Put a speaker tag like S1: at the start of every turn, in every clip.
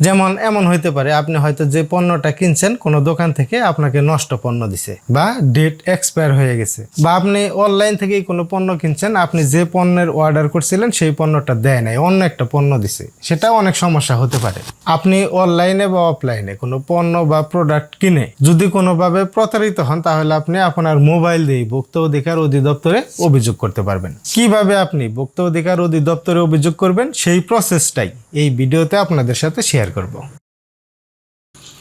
S1: যেমন এমন হইতে পারে, আপনি হয়তো যে পণ্যটা কিনছেন, কোনো দোকান থেকে আপনাকে নষ্ট পণ্য দিছে বা ডেট এক্সপায়ার হয়ে গেছে। বা আপনি অনলাইন থেকেই কোনো পণ্য কিনছেন, আপনি যে পণ্যের অর্ডার করছিলেন, সেই পণ্যটা দেয় নাই, অন্য একটা পণ্য দিছে। সেটা অনেক সমস্যা হতে পারে। আপনি অনলাইনে বা অফলাইনে কোনো পণ্য বা প্রোডাক্ট কিনে যদি কোনোভাবে প্রতারিত হন, তাহলে আপনি আপনার মোবাইল দিয়ে ভোক্তা অধিকার অধিদপ্তরে অভিযোগ করতে পারবেন। কীভাবে আপনি ভোক্তা অধিকার অধিদপ্তরে অভিযোগ করবেন? সেই প্রসেসটাই এই ভিডিওতে আপনাদের সাথে শেয়ার করব।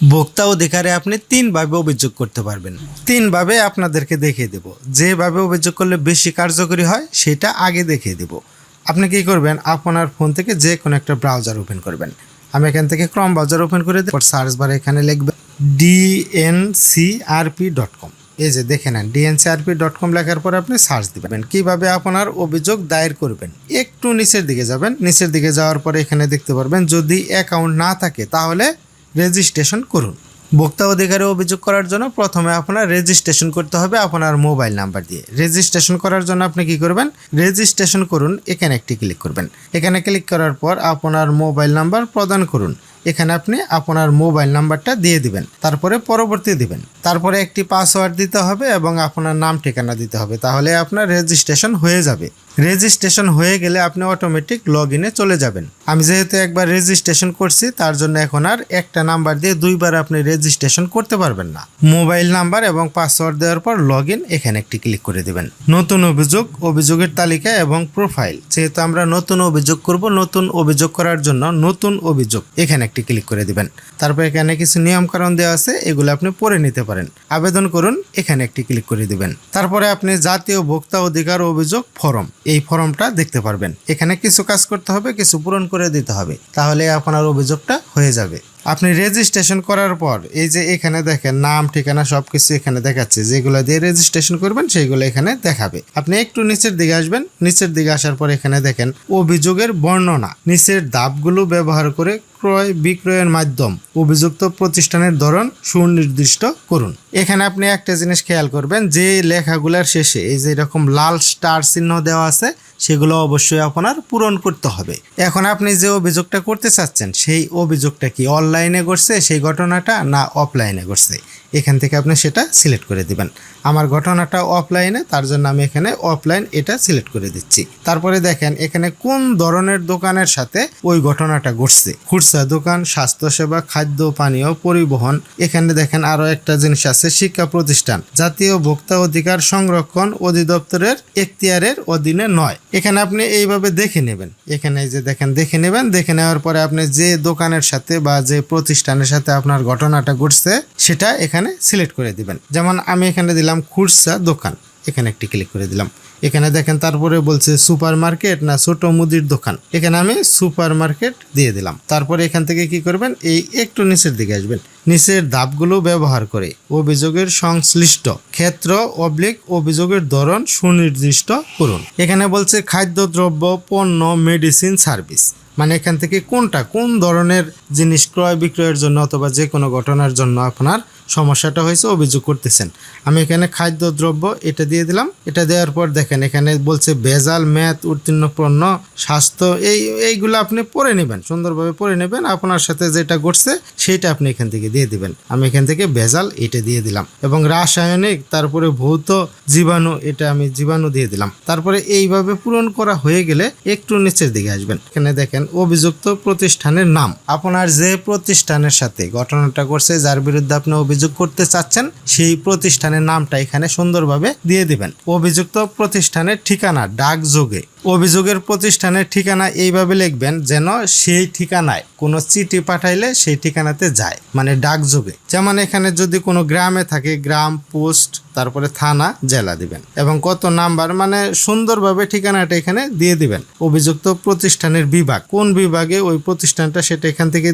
S1: ভোক্তা অধিকারে আপনি তিনভাবে অভিযোগ করতে পারবেন। তিনভাবে আপনাদেরকে দেখিয়ে দেব। যেভাবে অভিযোগ করলে বেশি কার্যকরী হয়, সেটা আগে দেখিয়ে দেব। আপনি কি করবেন? আপনার ফোন থেকে যে কোনো একটা ব্রাউজার ওপেন করবেন। আমি এখান থেকে ক্রম ব্রাউজার ওপেন করে দেব। সার্চ বারে এখানে লিখবেন ডিএনসিআরপি ডট কম এই যে দেখে নেন ডিএনসিআরপি ডট কম লেখার পর আপনি সার্চ দিবেন। কীভাবে আপনার অভিযোগ দায়ের করবেন? একটু নিচের দিকে যাবেন। নিচের দিকে যাওয়ার পরে এখানে দেখতে পারবেন, যদি অ্যাকাউন্ট না থাকে তাহলে রেজিস্ট্রেশন করুন। ভোক্তা অধিকারে অভিযোগ করার জন্য প্রথমে আপনার রেজিস্ট্রেশন করতে হবে আপনার মোবাইল নাম্বার দিয়ে। রেজিস্ট্রেশন করার জন্য আপনি কি করবেন? রেজিস্ট্রেশন করুন, এখানে একটি ক্লিক করবেন। এখানে ক্লিক করার পর আপনার মোবাইল নাম্বার প্রদান করুন। এখানে আপনি আপনার মোবাইল নাম্বারটা দিয়ে দিবেন, তারপরে পরবর্তী দিবেন। তারপরে একটি পাসওয়ার্ড দিতে হবে এবং আপনার নাম ঠিকানা দিতে হবে, তাহলে আপনার রেজিস্ট্রেশন হয়ে যাবে। রেজিস্ট্রেশন হয়ে গেলে আপনি অটোমেটিক লগ ইনে চলে যাবেন। আমি যেহেতু একবার রেজিস্ট্রেশন করছি, তার জন্য এখন আর একটা নাম্বার দিয়ে দুইবার আপনি রেজিস্ট্রেশন করতে পারবেন না। মোবাইল নাম্বার এবং পাসওয়ার্ড দেওয়ার পর লগ ইন এখানে একটি ক্লিক করে দেবেন। নতুন অভিযোগ, অভিযোগের তালিকা এবং প্রোফাইল। যেহেতু আমরা নতুন অভিযোগ করব, নতুন অভিযোগ করার জন্য নতুন অভিযোগ এখানে একটি ক্লিক করে দিবেন। তারপর এখানে কিছু নিয়মকানুন দেওয়া আছে, এগুলো আপনি পড়ে নিতে পারেন। আবেদন করুন, এখানে একটি ক্লিক করে দিবেন। তারপরে আপনি জাতীয় ভোক্তা অধিকার অভিযোগ ফরম, এই ফরমটা দেখতে পারবেন। এখানে কিছু কাজ করতে হবে, কিছু পূরণ করে দিতে হবে। তাহলে আপনার অভিযোগটা হয়ে যাবে। আপনি রেজিস্ট্রেশন করার পর, এই যে এখানে দেখেন, নাম, ঠিকানা সব কিছু এখানে দেখাচ্ছে। যেগুলো দিয়ে রেজিস্ট্রেশন করবেন সেইগুলো এখানে দেখাবে। আপনি একটু নিচের দিকে আসবেন, নিচের দিকে আসার পর এখানে দেখেন, অভিযোগের বর্ণনা। নিচের ধাপগুলো ব্যবহার করে ক্রয় বিক্রয়ের মাধ্যম, অভিযুক্ত প্রতিষ্ঠানের ধরন সুনির্দিষ্ট করুন। এখানে আপনি একটা জিনিস খেয়াল করবেন, যে লেখাগুলোর শেষে এই যে এরকম লাল স্টার চিহ্ন দেওয়া আছে সেগুলো অবশ্যই আপনার পূরণ করতে হবে। এখন আপনি যে অভিযোগটা করতে চাচ্ছেন, সেই অভিযোগটা কি অনলাইনে করছে সেই ঘটনাটা না অফলাইনে করছে এখান থেকে আপনি সেটা সিলেক্ট করে দিবেন। আমার ঘটনাটা অফলাইনে, তার জন্য আমি এখানে অফলাইন এটা সিলেক্ট করে দিচ্ছি। তারপরে দেখেন, এখানে কোন ধরনের দোকানের সাথে ওই ঘটনাটা ঘটছে? খুচরা দোকান, স্বাস্থ্যসেবা, খাদ্য, পানীয়, পরিবহন, এখানে দেখেন আরও একটা জিনিস আছে, শিক্ষা প্রতিষ্ঠান। জাতীয় ভোক্তা অধিকার সংরক্ষণ অধিদপ্তরের এখতিয়ারের অধীনে নয়। এখানে আপনি এইভাবে দেখে নেবেন। এখানে যে দেখেন, দেখে নেবেন। দেখে নেওয়ার পরে আপনি যে দোকানের সাথে বা যে প্রতিষ্ঠানের সাথে আপনার ঘটনাটা ঘটছে, সেটা এখানে সিলেক্ট করে দিবেন। যেমন আমি এখানে দিলাম খুরসা দোকান। এখানে একটি ক্লিক করে দিলাম। এখানে দেখেন তারপরে বলছে সুপার মার্কেট না ছোট মুদির দোকান? এখানে আমি সুপার মার্কেট দিয়ে দিলাম। তারপরে এখান থেকে কি করবেন? এই একটু নিচের দিকে আসবেন। নিচের ধাপগুলো ব্যবহার করে অভিযোগের সংশ্লিষ্ট ক্ষেত্র অবলিক অভিযোগের ধরন সুনির্দিষ্ট করুন। এখানে বলছে খাদ্যদ্রব্য, পণ্য মেডিসিন সার্ভিস মানে এখান থেকে কোনটা? কোন ধরনের জিনিস ক্রয় বিক্রয়ের জন্য অথবা যে কোনো ঘটনার জন্য আপনার সমস্যাটা হয়েছে অভিযোগ করতেছেন? আমি এখানে খাদ্যদ্রব্য এটা দিয়ে দিলাম। এটা দেওয়ার পর দেখেন, এখানে বলছে ভেজাল ম্যাথ উত্তীর্ণ পণ্য, স্বাস্থ্য, এই, এইগুলো আপনি পড়ে নেবেন, সুন্দরভাবে পড়ে নেবেন। আপনার সাথে যেটা ঘটছে সেটা আপনি এখান থেকে দিয়ে দিবেন। আমি এখান থেকে ভেজাল এটা দিয়ে দিলাম এবং রাসায়নিক, তারপরে ভৌত জীবাণু এটা আমি জীবাণু দিয়ে দিলাম। তারপরে এইভাবে পূরণ করা হয়ে গেলে একটু নিচের দিকে আসবেন। এখানে দেখেন অভিযুক্ত প্রতিষ্ঠানের নাম। আপনার যে প্রতিষ্ঠানের সাথে ঘটনাটা করছে যার বিরুদ্ধে আপনি অভিযোগ করতে চাচ্ছেন, সেই প্রতিষ্ঠানের নামটা এখানে সুন্দরভাবে দিয়ে দিবেন। অভিযুক্ত প্রতিষ্ঠানের ঠিকানা ডাক যোগে অভিযোগের প্রতিষ্ঠানের ঠিকানা এইভাবে লিখবেন যেন সেই ঠিকানায় কোনো চিঠি পাঠাইলে সেই ঠিকানাতে যায় মানে ডাকযোগে। যেমন এখানে যদি কোনো গ্রামে থাকে, গ্রাম, পোস্ট, তারপরে থানা, জেলা দিবেন। এবং কত নাম্বার মানে সুন্দরভাবে ঠিকানাটা এখানে দিয়ে দিবেন। অভিযুক্ত প্রতিষ্ঠানের বিভাগ, কোন বিভাগে ওই প্রতিষ্ঠানটা সেটা এখান থেকে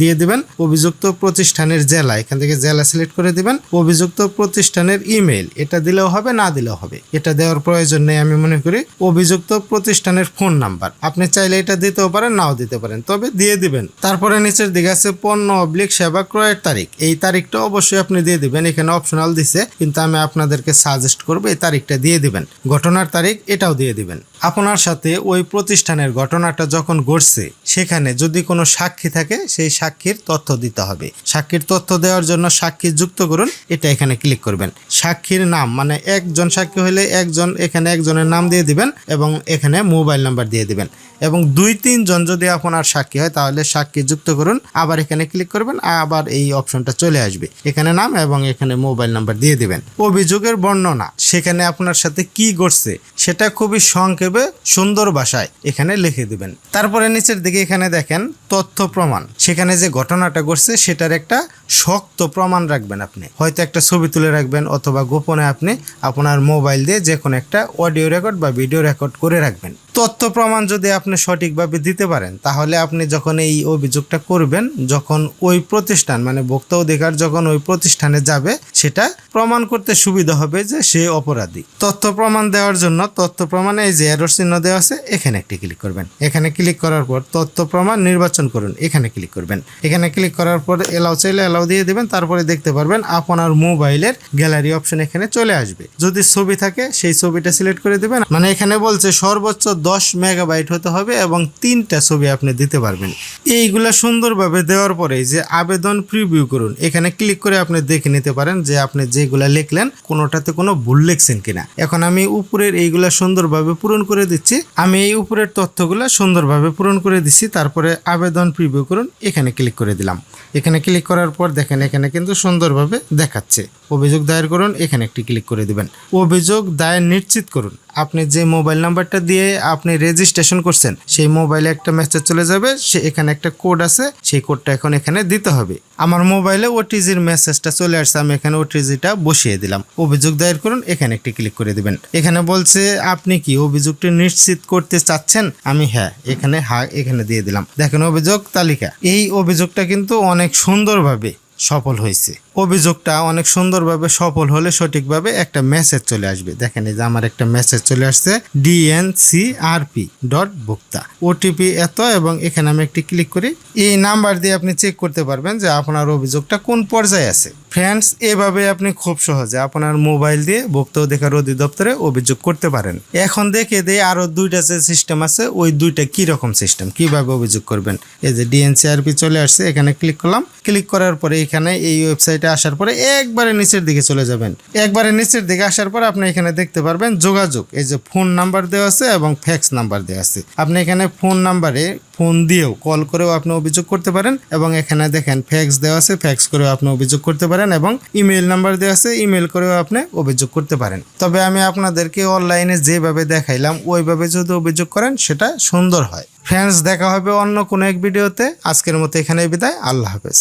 S1: দিয়ে দিবেন। অভিযুক্ত প্রতিষ্ঠানের জেলা, এখান থেকে জেলা সিলেক্ট করে দিবেন। অভিযুক্ত প্রতিষ্ঠানের ইমেল এটা দিলেও হবে, না দিলেও হবে। এটা দেওয়ার প্রয়োজন নেই আমি মনে করি। অভিযুক্ত প্রতিষ্ঠানের ফোন নাম্বার। আপনি চাইলে এটা দিতেও পারেন, নাও দিতে পারেন। তবে দিয়ে দিবেন। তারপরে নিচের দিকে আছে পণ্য অবলিক সেবা ক্রয়ের তারিখ। এই তারিখটা অবশ্যই আপনি দিয়ে দিবেন। এখানে অপশনাল দিছে, কিন্তু আমি আপনাদেরকে সাজেস্ট করব, এই তারিখটা দিয়ে দিবেন। ঘটনার তারিখ এটাও দিয়ে দিবেন। আপনার সাথে ওই প্রতিষ্ঠানের ঘটনাটা যখন ঘটছে, সেখানে যদি কোনো সাক্ষী থাকে, সেই সাক্ষীর তথ্য দিতে হবে। সাক্ষীর তথ্য দেওয়ার জন্য সাক্ষী যুক্ত করুন, এটা এখানে ক্লিক করবেন। সাক্ষীর নাম মানে একজন সাক্ষী হলে একজন, এখানে একজনের নাম দিয়ে দিবেন এবং এখানে মোবাইল নাম্বার দিয়ে দিবেন। এবং দুই তিনজন যদি আপনার সাক্ষী হয়, তাহলে সাক্ষী যুক্ত করুন। আবার এখানে ক্লিক করবেন, আবার এই অপশনটা চলে আসবে। এখানে নাম এবং এখানে মোবাইল নাম্বার দিয়ে দিবেন। অভিযোগের বর্ণনা, সেখানে আপনার সাথে কি ঘটছে, সেটা খুবই সংক্ষেপে, সুন্দর ভাষায় এখানে লিখে দিবেন। তারপরে নিচের দিকে এখানে দেখেন, তথ্য প্রমাণ। সেখানে যে ঘটনাটা ঘটছে, সেটার একটা শক্ত প্রমাণ রাখবেন আপনি। হয়তো একটা ছবি তুলে রাখবেন অথবা গোপনে আপনি আপনার মোবাইল দিয়ে যে কোনো একটা অডিও রেকর্ড বা ভিডিও রেকর্ড করে রাখবেন। তথ্য প্রমাণ যদি আপনি সঠিকভাবে দিতে পারেন, তাহলে আপনি যখন এই অভিযোগটা করবেন, যখন ওই প্রতিষ্ঠান মানে ভোক্তা অধিকার যখন ওই প্রতিষ্ঠানে যাবে, সেটা প্রমাণ করতে সুবিধা হবে যে সে অপরাধী। তথ্য প্রমাণ দেওয়ার জন্য, তথ্য প্রমাণে এই যে এরর চিহ্ন দেওয়া আছে, এখানে একটি ক্লিক করবেন। এখানে ক্লিক করার পর তথ্য প্রমাণ নির্বাচন করুন, এখানে ক্লিক করবেন। এখানে ক্লিক করার পর এলাও চাইলে এলাও দিয়ে দেবেন, তারপরে দেখতে পারবেন আপনার মোবাইলের গ্যালারি অপশন এখানে চলে আসবে। যদি ছবি থাকে, সেই ছবিটা সিলেক্ট করে দেবেন। মানে এখানে বলছে সর্বোচ্চ দশ মেগাবাইট হতে হবে এবং তিনটা ছবি আপনি দিতে পারবেন। এইগুলা সুন্দরভাবে দেওয়ার পরে যে আবেদন প্রিভিউ করুন, এখানে ক্লিক করে আপনি দেখে নিতে পারেন যে আপনি যেগুলা লিখলেন, কোনোটাতে কোনো ভুল লিখছেন কিনা। এখন আমি উপরের এইগুলা সুন্দরভাবে পূরণ করে দিচ্ছি। আমি এই উপরের তথ্যগুলা সুন্দরভাবে পূরণ করে দিচ্ছি। তারপরে আবেদন প্রিভিউ করুন, এখানে ক্লিক করে দিলাম। এখানে ক্লিক করার পর দেখেন এখানে কিন্তু সুন্দরভাবে দেখাচ্ছে। অভিযোগ দায়ের করুন, এখানে একটি ক্লিক করে দেবেন। অভিযোগ দায়ের নিশ্চিত করুন। আপনি যে মোবাইল নাম্বারটা দিয়ে আপনি রেজিস্ট্রেশন করছেন, সেই মোবাইলে একটা মেসেজ চলে যাবে, সে এখানে একটা কোড আছে, সেই কোডটা এখন এখানে দিতে হবে। আমার মোবাইলে ওটিজির মেসেজটা চলে আসছে, আমি এখানে ওটিজিটা বসিয়ে দিলাম। অভিযোগ দায়ের করুন, এখানে একটি ক্লিক করে দিবেন। এখানে বলছে, আপনি কি অভিযোগটি নিশ্চিত করতে চাচ্ছেন? আমি হ্যাঁ এখানে হ্যাঁ এখানে দিয়ে দিলাম। দেখেন অভিযোগ, তালিকা। এই অভিযোগটা কিন্তু অনেক সুন্দরভাবে সফল হয়েছে। অভিযোগটা অনেক সুন্দরভাবে সফল হলে সঠিকভাবে একটা মেসেজ চলে আসবে। দেখেন এই যে আমার একটা মেসেজ চলে আসছে ডিএনসিআরপি ডট ভোক্তা। ওটিপি এত এবং এখানে আমি একটি ক্লিক করি। এই নাম্বার দিয়ে আপনি চেক করতে পারবেন যে আপনার অভিযোগটা কোন পর্যায়ে আছে। ফ্রেন্ডস এভাবে আপনি খুব সহজে আপনার মোবাইল দিয়ে ভোক্তা অধিকার অধিদপ্তরে অভিযোগ করতে পারেন। এখন দেখে দিয়ে আরও দুইটা যে সিস্টেম আছে, ওই দুইটা কি রকম সিস্টেম কীভাবে অভিযোগ করবেন? এই যে ডিএনসিআরপি চলে আসছে, এখানে ক্লিক করলাম। ক্লিক করার পরে এখানে এই ওয়েবসাইটে আসার পরে একবারে নিচের দিকে চলে যাবেন। একবারে নিচের দিকে আসার পরে আপনি এখানে দেখতে পারবেন যোগাযোগ। এই যে ফোন নাম্বার দেওয়া আছে এবং ফ্যাক্স নাম্বার দেওয়া আছে। আপনি এখানে ফোন নাম্বারে ফোন দিয়েও কল করেও আপনি অভিযোগ করতে পারেন এবং এখানে দেখেন ফ্যাক্স দেওয়া আছে ফ্যাক্স করেও আপনি অভিযোগ করতে পারেন এবং ইমেল নাম্বার দেওয়া আছে ইমেল করেও আপনি অভিযোগ করতে পারেন। তবে আমি আপনাদেরকে অনলাইনে যেভাবে দেখাইলাম, ওইভাবে যদি অভিযোগ করেন, সেটা সুন্দর হয়। ফ্রেন্ডস দেখা হবে অন্য কোনো এক ভিডিওতে আজকের মতো এখানে বিদায়। আল্লাহ হাফেজ।